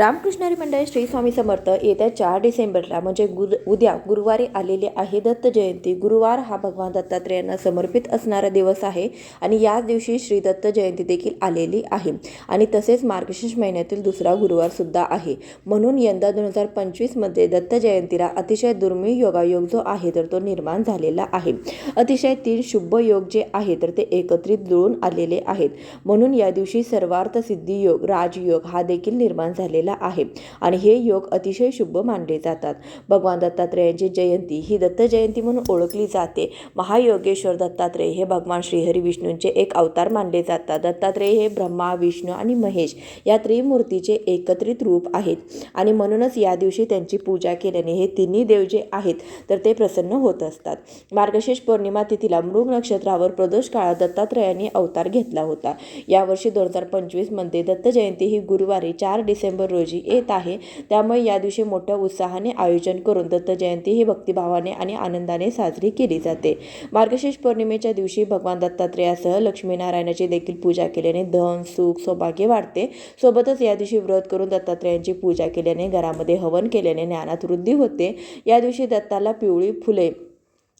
रामकृष्णारी मंडळ श्री स्वामी समर्थ येत्या चार डिसेंबरला म्हणजे गुर उद्या गुरुवारी आलेली आहे दत्त जयंती. गुरुवार हा भगवान दत्तात्रेयांना समर्पित असणारा दिवस आहे आणि याच दिवशी श्री दत्त जयंती देखील आलेली आहे. आणि तसेच मार्गशीर्ष महिन्यातील दुसरा गुरुवार सुद्धा आहे. म्हणून यंदा दोन हजार पंचवीसमध्ये दत्त जयंतीला अतिशय दुर्मिळ योगायोग जो आहे तर तो निर्माण झालेला आहे. अतिशय तीन शुभ योग जे आहे तर ते एकत्रित जुळून आलेले आहेत. म्हणून या दिवशी सर्वार्थ सिद्धी योग राजयोग हा देखील निर्माण झालेला आहे. आणि हे योग अतिशय शुभ मानले जातात. भगवान दत्तात्रेयांची जयंती ही दत्त जयंती म्हणून ओळखली जाते. महायोगेश्वर दत्तात्रेय हे भगवान श्रीहरी विष्णूंचे एक अवतार मानले जातात. दत्तात्रेय हे ब्रह्मा विष्णू आणि महेश या त्रिमूर्तीचे एकत्रित रूप आहेत. आणि म्हणूनच या दिवशी त्यांची पूजा केल्याने हे तिन्ही देव जे आहेत तर ते प्रसन्न होत असतात. मार्गशीर्ष पौर्णिमा तिथीला मृग नक्षत्रावर प्रदोष काळात दत्तात्रेयांनी अवतार घेतला होता. यावर्षी दोन हजार पंचवीसमध्ये दत्त जयंती ही गुरुवारी चार डिसेंबर रोजी येत आहे. त्यामुळे या दिवशी मोठ्या उत्साहाने आयोजन करून दत्त जयंती ही भक्तिभावाने आणि आनंदाने साजरी केली जाते. मार्गशीर्ष पौर्णिमेच्या दिवशी भगवान दत्तात्रेयासह लक्ष्मीनारायणाची देखील पूजा केल्याने धन सुख सौभाग्य वाढते. सोबतच या दिवशी व्रत करून दत्तात्रेयांची पूजा केल्याने घरामध्ये हवन केल्याने ज्ञानात वृद्धी होते. या दिवशी दत्ताला पिवळी फुले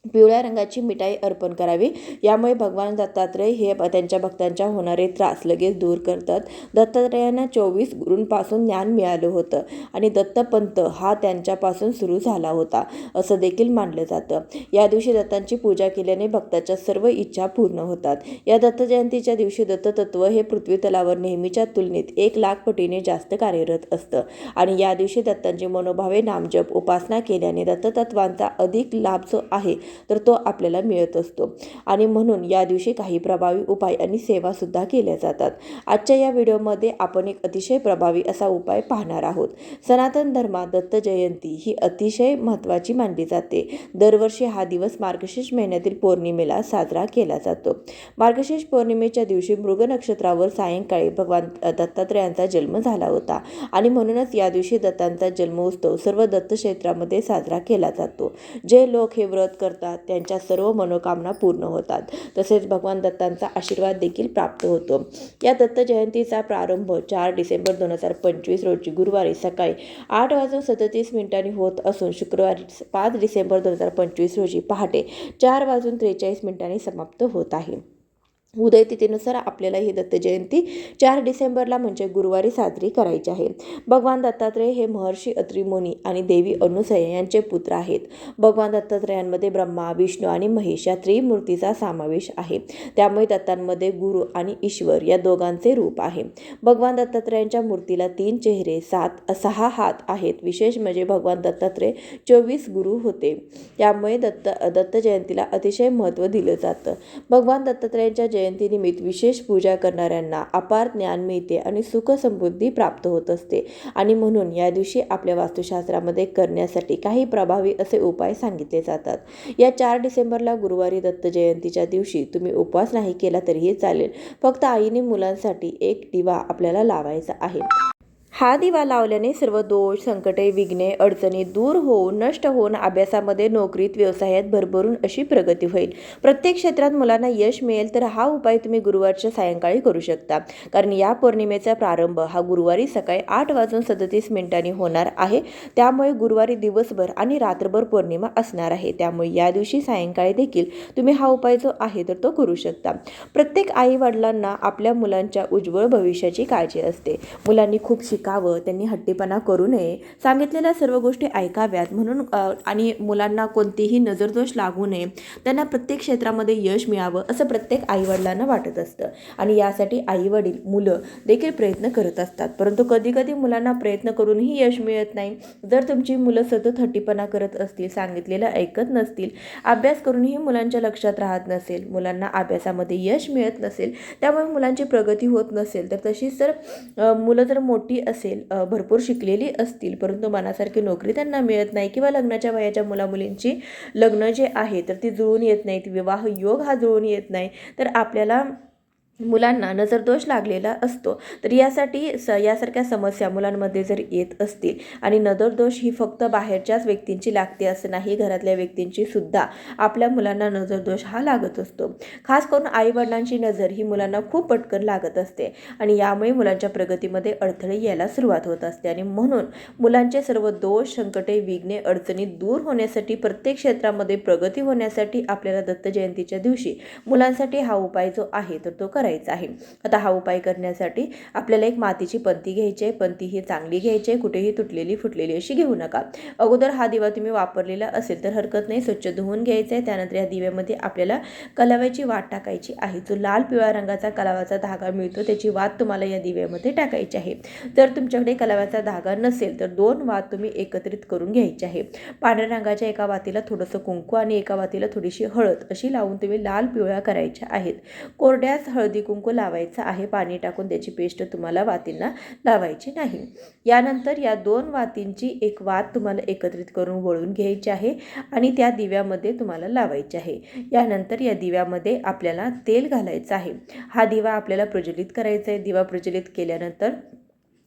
पिवळ्या रंगाची मिठाई अर्पण करावी. यामुळे भगवान दत्तात्रय हे त्यांच्या भक्तांच्या होणारे त्रास लगेच दूर करतात. दत्तात्रयांना चोवीस गुरूंपासून ज्ञान मिळालं होतं आणि दत्तपंत हा त्यांच्यापासून सुरू झाला होता असं देखील मानलं जातं. या दिवशी दत्तांची पूजा केल्याने भक्ताच्या सर्व इच्छा पूर्ण होतात. या दत्तजयंतीच्या दिवशी दत्ततत्व हे पृथ्वी तलावर नेहमीच्या तुलनेत एक लाख पटीने जास्त कार्यरत असतं आणि या दिवशी दत्तांची मनोभावे नामजप उपासना केल्याने दत्ततत्वांचा अधिक लाभ जो आहे तर तो आपल्याला मिळत असतो. आणि म्हणून या दिवशी काही प्रभावी उपाय आणि सेवा सुद्धा केल्या जातात. आजच्या या व्हिडिओमध्ये आपण एक अतिशय प्रभावी असा उपाय पाहणार आहोत. सनातन धर्मात दत्त जयंती ही अतिशय महत्त्वाची मानली जाते. दरवर्षी हा दिवस मार्गशीर्ष महिन्यातील पौर्णिमेला साजरा केला जातो. मार्गशीर्ष पौर्णिमेच्या दिवशी मृग नक्षत्रावर सायंकाळी भगवान दत्तात्रयांचा जन्म झाला होता. आणि म्हणूनच या दिवशी दत्तांचा जन्मोत्सव सर्व दत्त क्षेत्रामध्ये साजरा केला जातो. जे लोक हे व्रत करतात. त्यांच्या सर्व मनोकामना पूर्ण होतात. तसेच भगवान दत्तांचा आशीर्वाद देखील प्राप्त होतो. या दत्त जयंतीचा प्रारंभ चार डिसेंबर दोन हजार पंचवीस रोजी गुरुवारी सकाळी आठ वाजून सदतीस मिनिटांनी होत असून शुक्रवारी पाच डिसेंबर दोन हजार पंचवीस रोजी पहाटे चार वाजून त्रेचाळीस मिनिटांनी समाप्त होत आहे. उदयतिथीनुसार आपल्याला ही दत्त जयंती चार डिसेंबरला म्हणजे गुरुवारी साजरी करायची आहे. भगवान दत्तात्रेय हे महर्षी अत्रिमुनी आणि देवी अनुसया यांचे पुत्र आहेत. भगवान दत्तात्रयांमध्ये ब्रह्मा विष्णू आणि महेश या त्रिमूर्तीचा समावेश आहे. त्यामुळे दत्तांमध्ये गुरु आणि ईश्वर या दोघांचे रूप आहे. भगवान दत्तात्रयांच्या मूर्तीला तीन चेहरे सात सहा हात आहेत. विशेष म्हणजे भगवान दत्तात्रेय चोवीस गुरु होते. त्यामुळे दत्त दत्त जयंतीला अतिशय महत्त्व दिलं जातं. भगवान दत्तात्रयांच्या जयंतीनिमित्त विशेष पूजा करणाऱ्यांना अपार ज्ञान मिळते आणि सुख समृद्धी प्राप्त होत असते. आणि म्हणून या दिवशी आपल्या वास्तुशास्त्रामध्ये करण्यासाठी काही प्रभावी असे उपाय सांगितले जातात. या चार डिसेंबरला गुरुवारी दत्त जयंतीच्या दिवशी तुम्ही उपवास नाही केला तरीही चालेल. फक्त आईने मुलांसाठी एक दिवा आपल्याला लावायचा आहे. हा दिवा लावल्याने सर्व दोष संकटे विघ्ने अडचणी दूर होऊन नष्ट होऊन अभ्यासामध्ये नोकरीत व्यवसायात भरभरून अशी प्रगती होईल. प्रत्येक क्षेत्रात मुलांना यश मिळेल तर हा उपाय तुम्ही गुरुवारच्या सायंकाळी करू शकता. कारण या पौर्णिमेचा प्रारंभ हा गुरुवारी सकाळी आठ वाजून सदतीस मिनिटांनी होणार आहे. त्यामुळे गुरुवारी दिवसभर आणि रात्रभर पौर्णिमा असणार आहे. त्यामुळे या दिवशी सायंकाळी देखील तुम्ही हा उपाय जो आहे तर तो करू शकता. प्रत्येक आई वडिलांना आपल्या मुलांच्या उज्ज्वल भविष्याची काळजी असते. मुलांनी खूप शिक शिकावं त्यांनी हट्टीपणा करू नये. सांगितलेल्या सर्व गोष्टी ऐकाव्यात. म्हणून आणि मुलांना कोणतीही नजरदोष लागू नये. त्यांना प्रत्येक क्षेत्रामध्ये यश मिळावं असं प्रत्येक आईवडिलांना वाटत असतं. आणि यासाठी आईवडील मुलं देखील प्रयत्न करत असतात. परंतु कधीकधी मुलांना प्रयत्न करूनही यश मिळत नाही. जर तुमची मुलं सतत हट्टीपणा करत असतील सांगितलेलं ऐकत नसतील अभ्यास करूनही मुलांच्या लक्षात राहत नसेल मुलांना अभ्यासामध्ये यश मिळत नसेल त्यामुळे मुलांची प्रगती होत नसेल तर तशीच जर मुलं जर मोठी असेल भरपूर शिकलेली असतील परंतु मनासारखी नोकरी त्यांना मिळत नाही किंवा लग्नाच्या वयाच्या मुलामुलींची लग्न जे आहे तर ती जुळून येत नाहीत विवाह योग हा जुळून येत नाही. तर आपल्याला मुलांना नजरदोष लागलेला असतो तर यासाठी स यासारख्या समस्या मुलांमध्ये जर येत असतील आणि नजरदोष ही फक्त बाहेरच्याच व्यक्तींची लागते असं नाही घरातल्या व्यक्तींची सुद्धा आपल्या मुलांना नजरदोष हा लागत असतो. खास करून आईवडिलांची नजर ही मुलांना खूप पटकन लागत असते आणि यामुळे मुलांच्या प्रगतीमध्ये अडथळे यायला सुरुवात होत असते आणि म्हणून मुलांचे सर्व दोष संकटे विघ्ने अडचणी दूर होण्यासाठी प्रत्येक क्षेत्रामध्ये प्रगती होण्यासाठी आपल्याला दत्त जयंतीच्या दिवशी मुलांसाठी हा उपाय जो आहे तर तो करायचा. आहे. आता हा उपाय करण्यासाठी आपल्याला एक मातीची पंती घ्यायची आहे. पंती ही चांगली घ्यायची आहे. कुठेही तुटलेली फुटलेली अशी घेऊ नका. अगोदर हा दिवा तुम्ही वापरलेला असेल तर हरकत नाही. स्वच्छ धुवून घ्यायचा आहे. त्यानंतर या दिव्यामध्ये आपल्याला कलाव्याची वाट टाकायची आहे. जो लाल पिवळ्या रंगाचा कलावाचा धागा मिळतो त्याची वात तुम्हाला या दिव्यामध्ये टाकायची आहे. जर तुमच्याकडे कलाव्याचा धागा नसेल तर दोन वात तुम्ही एकत्रित करून घ्यायची आहे. पांढऱ्या रंगाच्या एका वातीला थोडंसं कुंकू आणि एका वातीला थोडीशी हळद अशी लावून तुम्ही लाल पिवळ्या करायच्या आहेत. कोरड्याच हळदी कुंकू लावायचं आहे पाणी टाकून त्याची पेस्ट तुम्हाला वातींना लावायची नाही. यानंतर या दोन वातींची एक वात तुम्हाला एकत्रित करून वळून घ्यायची आहे आणि त्या दिव्यामध्ये तुम्हाला लावायची आहे. यानंतर या दिव्यामध्ये आपल्याला तेल घालायचं आहे. हा दिवा आपल्याला प्रज्वलित करायचा आहे. दिवा प्रज्वलित केल्यानंतर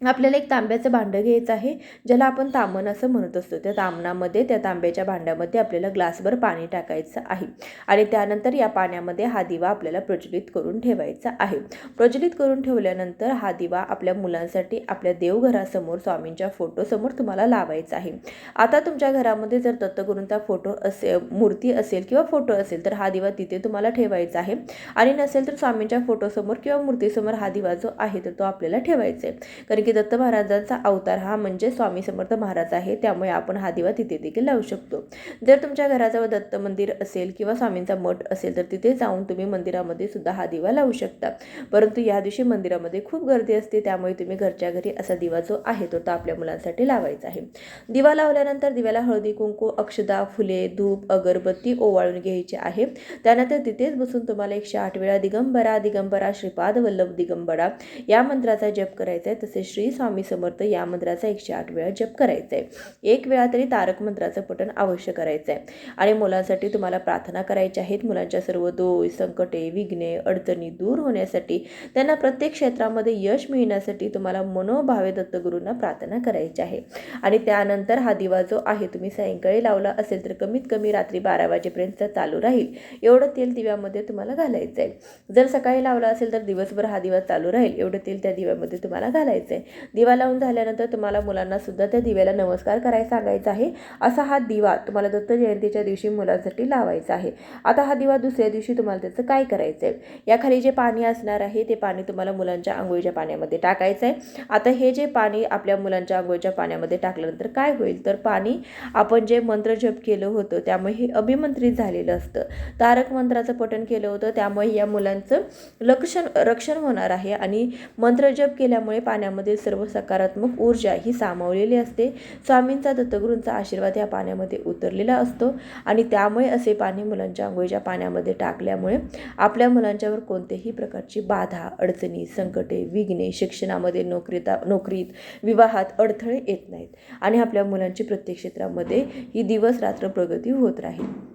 आपल्याला एक तांब्याचं भांडं घ्यायचं आहे ज्याला आपण तामण असं म्हणत असतो. त्या तामणामध्ये त्या तांब्याच्या भांड्यामध्ये आपल्याला ग्लासभर पाणी टाकायचं आहे आणि त्यानंतर या पाण्यामध्ये हा दिवा आपल्याला प्रज्वलित करून ठेवायचा आहे. प्रज्वलित करून ठेवल्यानंतर हा दिवा आपल्या मुलांसाठी आपल्या देवघरासमोर स्वामींच्या फोटोसमोर तुम्हाला लावायचा आहे. आता तुमच्या घरामध्ये जर दत्तगुरूंचा फोटो असे मूर्ती असेल किंवा फोटो असेल तर हा दिवा तिथे तुम्हाला ठेवायचा आहे. आणि नसेल तर स्वामींच्या फोटोसमोर किंवा मूर्तीसमोर हा दिवा जो आहे तर तो आपल्याला ठेवायचा आहे. कारण की दत्त महाराजांचा अवतार हा म्हणजे स्वामी समर्थ महाराज आहे त्यामुळे आपण हा दिवा तिथे देखील लावू शकतो. जर तुमच्या घराजवळ दत्त मंदिर असेल किंवा स्वामींचा मठ असेल तर तिथे जाऊन तुम्ही मंदिरामध्ये सुद्धा हा दिवा लावू शकता. परंतु या दिवशी मंदिरामध्ये खूप गर्दी असते त्यामुळे तुम्ही घरच्या घरी असा दिवा जो आहे तो तो आपल्या मुलांसाठी लावायचा आहे. दिवा लावल्यानंतर दिव्याला हळदी कुंकू अक्षदा फुले धूप अगरबत्ती ओवाळून घ्यायची आहे. त्यानंतर तिथेच बसून तुम्हाला एकशे आठ वेळा दिगंबरा दिगंबरा श्रीपाद वल्लभ दिगंबरा या मंत्राचा जप करायचा आहे. तसेच श्री स्वामी समर्थ या मंत्राचा एकशे आठ वेळा जप करायचा आहे एक वेळा तरी तारक मंत्राचं पठण अवश्य करायचं आहे आणि मुलांसाठी तुम्हाला प्रार्थना करायच्या आहेत. मुलांच्या सर्व दोष संकटे विघ्ने अडचणी दूर होण्यासाठी त्यांना प्रत्येक क्षेत्रामध्ये यश मिळण्यासाठी तुम्हाला मनोभावे दत्तगुरूंना प्रार्थना करायची आहे. आणि त्यानंतर हा दिवा जो आहे तुम्ही सायंकाळी लावला असेल तर कमीत कमी रात्री बारा वाजेपर्यंत चालू राहील. एवढं तेल दिव्यामध्ये तुम्हाला घालायचं आहे जर सकाळी लावला असेल तर दिवसभर हा दिवा चालू राहील. एवढं तेल त्या दिव्यामध्ये तुम्हाला घालायचं आहे दिवा लावून झाल्यानंतर तुम्हाला मुलांनासुद्धा त्या दिव्याला नमस्कार करायला सांगायचा आहे. असा हा दिवा तुम्हाला दत्त जयंतीच्या दिवशी मुलांसाठी लावायचा आहे. आता हा दिवा दुसऱ्या दिवशी तुम्हाला त्याचं काय करायचं आहे याखाली जे पाणी असणार आहे ते पाणी तुम्हाला मुलांच्या आंघोळीच्या पाण्यामध्ये टाकायचं आहे आता हे जे पाणी आपल्या मुलांच्या आंघोळीच्या पाण्यामध्ये टाकल्यानंतर काय होईल? तर पाणी आपण जे मंत्र जप केलं होतं त्यामुळे हे अभिमंत्रित झालेलं असतं. तारक मंत्राचं पठण केलं होतं त्यामुळे या मुलांचं लक्षण रक्षण होणार आहे. आणि मंत्रजप केल्यामुळे पाण्यामध्ये सर्व सकारात्मक ऊर्जा ही सामावलेली असते. स्वामींचा दत्तगुरूंचा आशीर्वाद या पाण्यामध्ये उतरलेला असतो आणि त्यामुळे असे पाणी मुलांच्या आंघोळीच्या पाण्यामध्ये टाकल्यामुळे आपल्या मुलांच्यावर कोणत्याही प्रकारची बाधा अडचणी संकटे विघ्ने शिक्षणामध्ये नोकरीता नोकरीत विवाहात अडथळे येत नाहीत आणि आपल्या मुलांची प्रत्येक क्षेत्रामध्ये ही दिवस रात्र प्रगती होत राहील.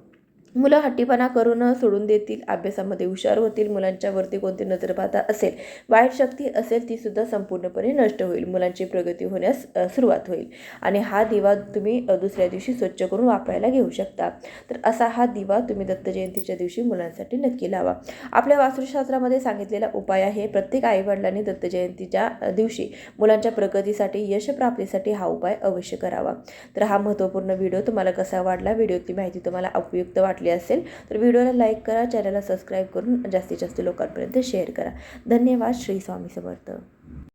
मुलं हट्टीपणा करून सोडून देतील अभ्यासामध्ये हुशार होतील मुलांच्यावरती कोणती नजरबाधा असेल वाईट शक्ती असेल ती सुद्धा संपूर्णपणे नष्ट होईल मुलांची प्रगती होण्यास सुरुवात होईल. आणि हा दिवा तुम्ही दुसऱ्या दिवशी स्वच्छ करून वापरायला घेऊ शकता. तर असा हा दिवा तुम्ही दत्त जयंतीच्या दिवशी मुलांसाठी नक्की लावा. आपल्या वास्तुशास्त्रामध्ये सांगितलेला उपाय आहे प्रत्येक आईवडिलांनी दत्त जयंतीच्या दिवशी मुलांच्या प्रगतीसाठी यशप्राप्तीसाठी हा उपाय अवश्य करावा. तर हा महत्त्वपूर्ण व्हिडिओ तुम्हाला कसा वाटला व्हिडिओतली माहिती तुम्हाला उपयुक्त वाटली असेल तर व्हिडिओला लाईक करा चॅनलला सबस्क्राईब करून जास्तीत जास्त लोकांपर्यंत शेअर करा. धन्यवाद श्री स्वामी समर्थ.